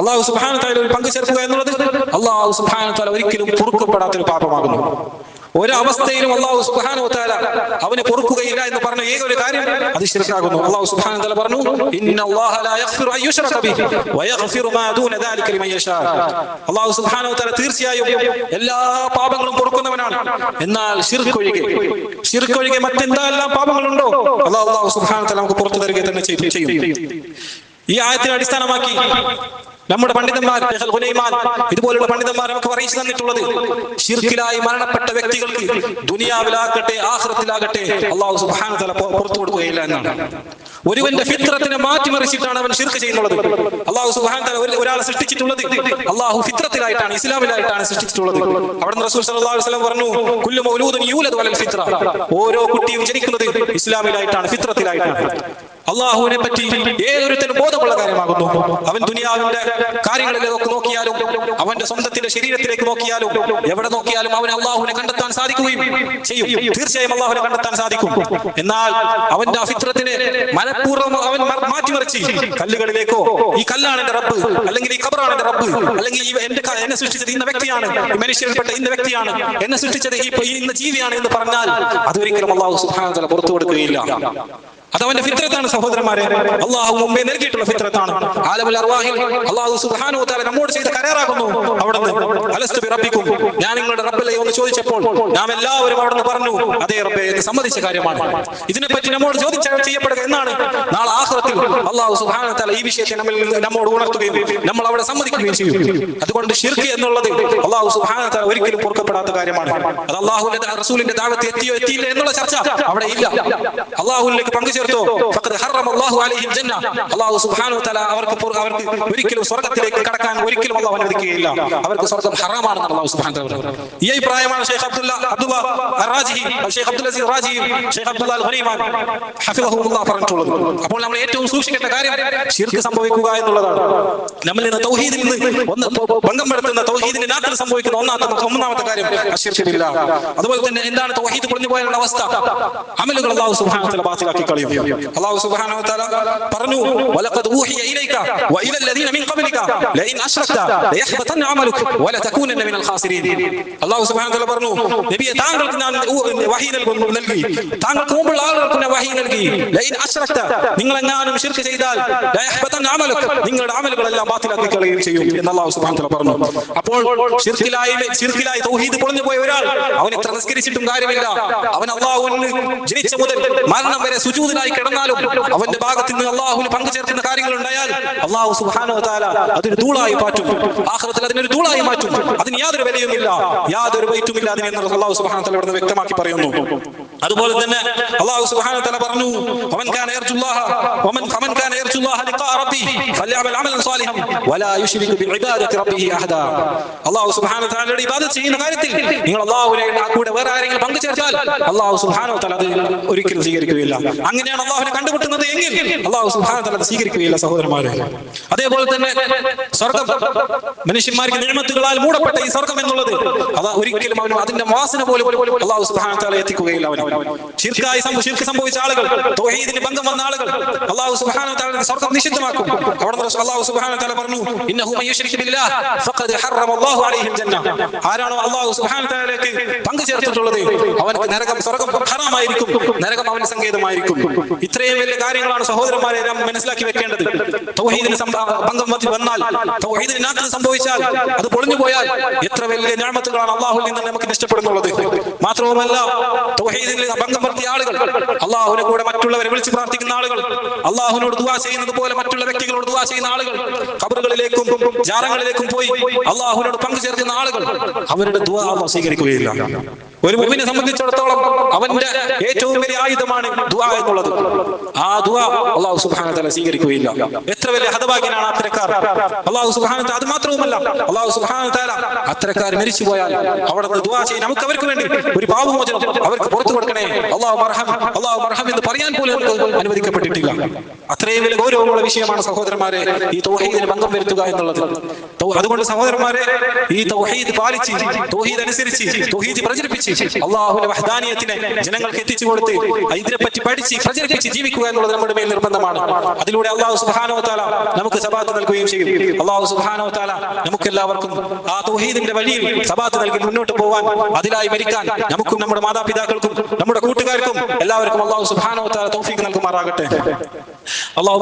അള്ളാഹു സുബാന താല ഒരു പങ്കു ചേർക്കുക എന്നുള്ളത് അള്ളാഹു സുബാന ഒരിക്കലും പൊറുക്കപ്പെടാത്തൊരു പാപമാകുന്നു. ഒരവസ്ഥയിലും അള്ളാഹു താല അവന് പൊറുക്കുകയില്ല എന്ന് പറഞ്ഞ ഏക ഒരു കാര്യം അത് ശിർക്കാകുന്നു. അള്ളാഹു സുഹാന പറഞ്ഞു അള്ളാഹു വതആല തീർച്ചയായും എല്ലാ പാപങ്ങളും പൊറുക്കുന്നവനാണ്. എന്നാൽ ശിർക്ക് ഒഴികെ മറ്റെന്താ മറ്റെന്തെല്ലാം പാപങ്ങളുണ്ടോ? അള്ളാഹു സുബ്ഹാനഹു നമുക്ക് പുറത്തു തരിക തന്നെ ചെയ്യും. ഈ ആയത്തിനെ അടിസ്ഥാനമാക്കി നമ്മുടെ പണ്ഡിതന്മാർ ഇതുപോലുള്ള പണ്ഡിതന്മാർ നമുക്ക് അറിയിച്ചു തന്നിട്ടുള്ളത്. ഷിർക്കിലായി മരണപ്പെട്ട വ്യക്തികൾക്ക് ദുനിയാവിലാകട്ടെ ആഹ്റത്തിലാകട്ടെ അള്ളാഹു സുബാന പുറത്തു കൊടുക്കുകയില്ല എന്നാണ്. ഒരുവന്റെ ഫിത്രത്തിനെ മാറ്റിമറിച്ചിട്ടാണ് അവൻ ശിർക്ക് ചെയ്യുന്നത്. അള്ളാഹു സുബ്ഹാനഹു തല ഒരാളെ സൃഷ്ടിച്ചിട്ടുള്ളത് അള്ളാഹു ഫിത്രത്തിലായിട്ടാണ് ഇസ്ലാമിലായിട്ടാണ് സൃഷ്ടിച്ചിട്ടുള്ളത്. അവിടെ റസൂൽ സല്ലല്ലാഹു അലൈഹി വസല്ലം പറഞ്ഞു കുല്ലു മൗലൂദൻ യൂലദു അലൽ ഫിത്ര. ഓരോ കുട്ടിയും ജനിക്കുന്നത് ഇസ്ലാമിലായിട്ടാണ് ഫിത്രത്തിലായിട്ടാണ്. അള്ളാഹുവിനെ പറ്റി ഏതൊരുത്തനും ബോധമുള്ള കാര്യമാകുന്നു. അവൻ ദുനിയാവിന്റെ കാര്യങ്ങളിലേക്ക് നോക്കിയാലും അവന്റെ സ്വന്തത്തിന്റെ ശരീരത്തിലേക്ക് നോക്കിയാലും എവിടെ നോക്കിയാലും അവൻ അള്ളാഹുവിനെ കണ്ടെത്താൻ സാധിക്കുകയും ചെയ്യും. തീർച്ചയായും അള്ളാഹുവിനെ കണ്ടെത്താൻ സാധിക്കും. എന്നാൽ അവന്റെ അഫിത്രത്തിനെ മനഃപൂർവം അവൻ മാറ്റിമറിച്ച് കല്ലുകളിലേക്കോ ഈ കല്ലാണ് എന്റെ റബ്ബ് അല്ലെങ്കിൽ ഈ കബറാണ് എന്റെ റബ്ബ് അല്ലെങ്കിൽ എന്റെ എന്നെ സൃഷ്ടിച്ചത് ഇന്ന വ്യക്തിയാണ് ഈ മനുഷ്യരിൽപ്പെട്ട ഇന്ന വ്യക്തിയാണ് എന്നെ സൃഷ്ടിച്ചത് ഈ ഇന്ന ജീവിയാണ് എന്ന് പറഞ്ഞാൽ അതൊരിക്കലും അള്ളാഹു സുഹാന പുറത്തു കൊടുക്കുകയില്ല. അത് അവന്റെ ഫിത്രത്താണ് സഹോദരന്മാരെ. അള്ളാഹു മുമ്പേ നൽകിയിട്ടുള്ള ഫിത്രത്താണ്. ആലമുൽ അള്ളാഹു സുബ്ഹാനഹു വതആല നമ്മോട് ചെയ്ത കരാറാകുന്നു അവിടുന്ന്. അലസ്തു ഞാൻ നിങ്ങളുടെ റബ്ബല്ലേ എന്ന് ചോദിച്ചപ്പോൾ നാം എല്ലാവരും അവിടുന്ന് പറഞ്ഞു അതേ റബ്ബേ എന്ന് സമ്മതിച്ച കാര്യമാണ്. ഇതിനെപ്പറ്റി നമ്മോട് ചോദിച്ചാൽ ചെയ്യപ്പെടുക എന്നാണ്. നാളെ ആഖിറത്തിൽ അള്ളാഹു സുബ്ഹാനഹു വതആല ഈ വിഷയത്തെ നമ്മൾ നമ്മോട് ഉണർത്തുകയും നമ്മൾ അവിടെ സമ്മതിക്കുകയും ചെയ്യും. അതുകൊണ്ട് ഷിർക്ക് എന്നുള്ളത് അള്ളാഹു സുബ്ഹാനഹു വതആല ഒരിക്കലും പൊറുക്കപ്പെടാത്ത കാര്യമാണ്. അത് അള്ളാഹുവിന്റെ റസൂലിന്റെ ദാവത്ത് എത്തിയോ എത്തിയില്ല എന്നുള്ള ചർച്ച അവിടെ ഇല്ല. അള്ളാഹുലേക്ക് പങ്കുചേർത്തോ ജന്ന. അല്ലാഹു സുബ്ഹാനഹു വതആല അവർക്ക് അവർക്ക് ഒരിക്കലും സ്വർഗത്തിലേക്ക് കടക്കാൻ ഒരിക്കലും അള്ളാഹു അനുവദിക്കുകയില്ല. അവർക്ക് സ്വർഗം ഹറാമാണെന്ന് വതആല പറഞ്ഞു. ഈ അഭിപ്രായമാണ് Sheikh Abdullah Abdullah Rajhi Sheikh Abdul Aziz Rajhi Sheikh Abdullah al Ghunaiman ഹഫിളഹുല്ലാഹ് പറഞ്ഞിട്ടുള്ളത്. അപ്പോൾ നമ്മൾ ഏറ്റവും സൂക്ഷിക്കേണ്ട കാര്യം ശിർക്ക് സംഭവിക്കുക എന്നുള്ളതാണ്. നമ്മൾ ഇന്ന് തൗഹീദിൽ നിന്ന് ഒന്ന് ഭംഗം പെടുത്തുന്ന തൗഹീദിന്റെ നാട്ടിൽ സംഭവിക്കുന്ന ഒന്നാമത്തെ ഒന്നാമത്തെ കാര്യം അശിർക്കില്ല. അതുപോലെ തന്നെ എന്താണ് തൗഹീദ് കുറഞ്ഞു പോയാലുള്ള അവസ്ഥ? അമലുകൾ അല്ലാഹു സുബ്ഹാനഹു വതആല ബാത്തിലാക്കി കളയും അല്ലാഹു സുബ്ഹാനഹു വതആല പറഞ്ഞു വലഖദ് ഊഹിയ ഇലൈക വഇല الذين من قبلك لئن أشركت ليحبطن عملك ولتكونن من الخاسرين അല്ലാഹു സുബ്ഹാനഹു വതആല പറഞ്ഞു നബിയെ താങ്കൾക്ക് ഞാൻ ഊ- വഹി നൽകുന്നു നൽകി താങ്കൾക്ക് മുമ്പുള്ള ആളുകൾക്ക് ഞാൻ വഹി നൽകി ലൈൻ അശ്രക്ത നിങ്ങൾ എങ്ങാനും ശിർക്ക് ചെയ്താൽ ലയഹ്ബതൻ അമലുക നിങ്ങളുടെ അമലുകളെല്ലാം ബാത്തിലാക്കി കളയുകയും ചെയ്യും എന്ന് അല്ലാഹു സുബ്ഹാനഹു വതആല പറഞ്ഞു അപ്പോൾ ശിർക്കിലായി ശിർക്കിലായി തൗഹീദ് പൊളിഞ്ഞു പോയ ഒരാൾ അവൻ എത്ര നിസ്കരിച്ചിട്ടും കാര്യമില്ല അവൻ അള്ളാഹുവിന് ജനിച്ച മുതൽ മരണം വരെ സുജൂദിനായി കിടന്നാലും അവന്റെ ഭാഗത്ത് നിന്ന് അള്ളാഹുവിന് പങ്കുചേർക്കുന്ന കാര്യങ്ങൾ ഉണ്ടായാൽ അള്ളാഹു സുബ്ഹാനഹു വതആല അതൊരു ധൂളായി മാറ്റും. ആഖിറത്തിൽ അതിനൊരു ധൂളായി മാറ്റും. അതിന് യാതൊരു വിലയുമില്ല. യാതൊരു വൈറ്റുമില്ല അതിനെന്ന് അള്ളാഹു സുഹാന ഇവിടെ ഇവിടുന്ന് വ്യക്തമാക്കി പറയുന്നു. അതുപോലെ തന്നെ അള്ളാഹു സുബ്ഹാനഹു തആല പറഞ്ഞു വമൻ കാന യർജുല്ലാഹ വമൻ ഫമൻ കാന യർജുല്ലാഹ ലിഖാ റബ്ബി ഫല്യഅമൽ അമലൻ സാലിഹൻ വലാ യുശ്രിക് ബിഇബാദത്തി റബ്ബിഹി അഹദാ. അള്ളാഹു സുബ്ഹാനഹു തആലയുടെ ഇബാദത്ത് ചെയ്യുന്ന കാര്യത്തിൽ നിങ്ങൾ അള്ളാഹുവിനെ കൂടെ വേറെ ആരെങ്കിലും പങ്കുചേർത്താൽ അള്ളാഹു സുബ്ഹാനഹു തആല അത് ഒരിക്കലും സ്വീകരിക്കുകയില്ല. അങ്ങനെയാണ് അള്ളാഹുവിനെ കണ്ടുമുട്ടുന്നത് എങ്കിൽ അള്ളാഹു അത് സ്വീകരിക്കുകയില്ല സഹോദരന്മാരെ. അതേപോലെ തന്നെ സ്വർഗം മനുഷ്യന്മാർക്ക് നിഴമത്തുകളാൽ മൂടപ്പെട്ട ഈ സ്വർഗം എന്നുള്ളത് അതാ ഒരിക്കലും അവനും അതിന്റെ വാസന പോലും അള്ളാഹു സുബ്ഹാനഹു വതആല എത്തിക്കുകയില്ല അവന്. ശിർക്കായി ശിർക്ക് സംഭവിച്ച ആളുകൾ തൗഹീദിന് ബന്ധം വന്ന ആളുകൾ അള്ളാഹു സുബ്ഹാനഹു വതആല സ്വർഗം നിഷിദ്ധമാക്കും. അവിടെ അള്ളാഹു സുബ്ഹാനഹു വതആല പറഞ്ഞു ഇന്നഹു ഫഖദ് ഹറമ അല്ലാഹു അലൈഹിൽ ജന്ന ആരാണോ അള്ളാഹു സുബ്ഹാനഹു വതആലയ്ക്ക് പങ്കു ചേർത്തിട്ടുള്ളത് അവൻ നരകം സ്വർഗം ഹറാമായിരിക്കും നരകം അവന് സങ്കേതമായിരിക്കും. ഇത്രയും വലിയ കാര്യങ്ങളാണ് സഹോദരന്മാരെ നാം മനസ്സിലാക്കി വെക്കേണ്ടത്. തൗഹീദിന് ഭംഗം വന്നാൽ തൗഹീദിന് സംഭവിച്ചാൽ അത് പൊളിഞ്ഞു പോയാൽ എത്ര വലിയ ഞാമത്തുകളാണ് അള്ളാഹുൽ നിന്ന് നമുക്ക് നഷ്ടപ്പെടുന്നുള്ളത്. മാത്രവുമല്ല തൗഹീദിൽ ആളുകൾ അള്ളാഹുവിനെ കൂടെ മറ്റുള്ളവരെ വിളിച്ച് പ്രാർത്ഥിക്കുന്ന ആളുകൾ അള്ളാഹുവിനോട് ദുവാ ചെയ്യുന്നത് പോലെ മറ്റുള്ള വ്യക്തികളോട് ദുവാ ചെയ്യുന്ന ആളുകൾ ഖബറുകളിലേക്കും ജാറങ്ങളിലേക്കും പോയി അള്ളാഹുവിനോട് പങ്കു ചേർക്കുന്ന ആളുകൾ അവരുടെ ദുവാ സ്വീകരിക്കുകയില്ല. ഒരു മുമ്പിനെ സംബന്ധിച്ചിടത്തോളം അവന്റെ ഏറ്റവും വലിയ ആയുധമാണ് ദുആ എന്നുള്ളത്. ആ ദുആ അള്ളാഹു സുബാന സ്വീകരിക്കുകയില്ല. എത്ര വലിയ ഹതഭാഗ്യനാണ് അത്തരക്കാർ? അള്ളാഹു സുബാന അത് മാത്രവുമല്ല അള്ളാഹു സുബാന അത്തരക്കാർ മരിച്ചു പോയാൽ അവിടെ നിന്ന് ദുആ ചെയ്യും. നമുക്ക് അവർക്ക് വേണ്ടി ഒരു പാപമോചനം അവർക്ക് പുറത്തു കൊടുക്കണേ. അള്ളാഹു മർഹം അള്ളാഹു മർഹം എന്ന് പറയാൻ പോലും അനുവദിക്കപ്പെട്ടിട്ടില്ല. അത്രയും വലിയ ഗൗരവമുള്ള വിഷയമാണ് സഹോദരന്മാരെ ഈ തൗഹീദിന് ഭംഗം വരുത്തുക എന്നുള്ളത്. അതുകൊണ്ട് സഹോദരന്മാരെ ഈ തൗഹീദ് പാലിച്ച് തൗഹീദ് അനുസരിച്ച് തൗഹീദ് പ്രചരിപ്പിച്ച് അള്ളാഹുവിന്റെ വഹദാനിയത്തിനെ ജനങ്ങൾക്ക് എത്തിച്ചു കൊടുത്ത് ഇതിനെപ്പറ്റി പഠിച്ച് പ്രചരിപ്പിച്ച് ജീവിക്കുക എന്നുള്ളത് നമ്മുടെ മേൽ നിർബന്ധമാണ്. അതിലൂടെ അള്ളാഹു സുബ്ഹാനഹു വതആല നമുക്ക് സബാത്ത് നൽകുകയും ചെയ്യും. അള്ളാഹു സുബ്ഹാനഹു നമുക്കെല്ലാവർക്കും ആ തൗഹീദിന്റെ വഴിയിൽ സബാത്ത് നൽകി മുന്നോട്ട് പോവാൻ അതിലായി മരിക്കാൻ നമുക്കും നമ്മുടെ മാതാപിതാക്കൾക്കും നമ്മുടെ കൂട്ടുകാർക്കും എല്ലാവർക്കും അള്ളാഹു സുബ്ഹാനഹു വതആല തൗഫീഖ് നൽകുമാറാകട്ടെ. അള്ളാഹു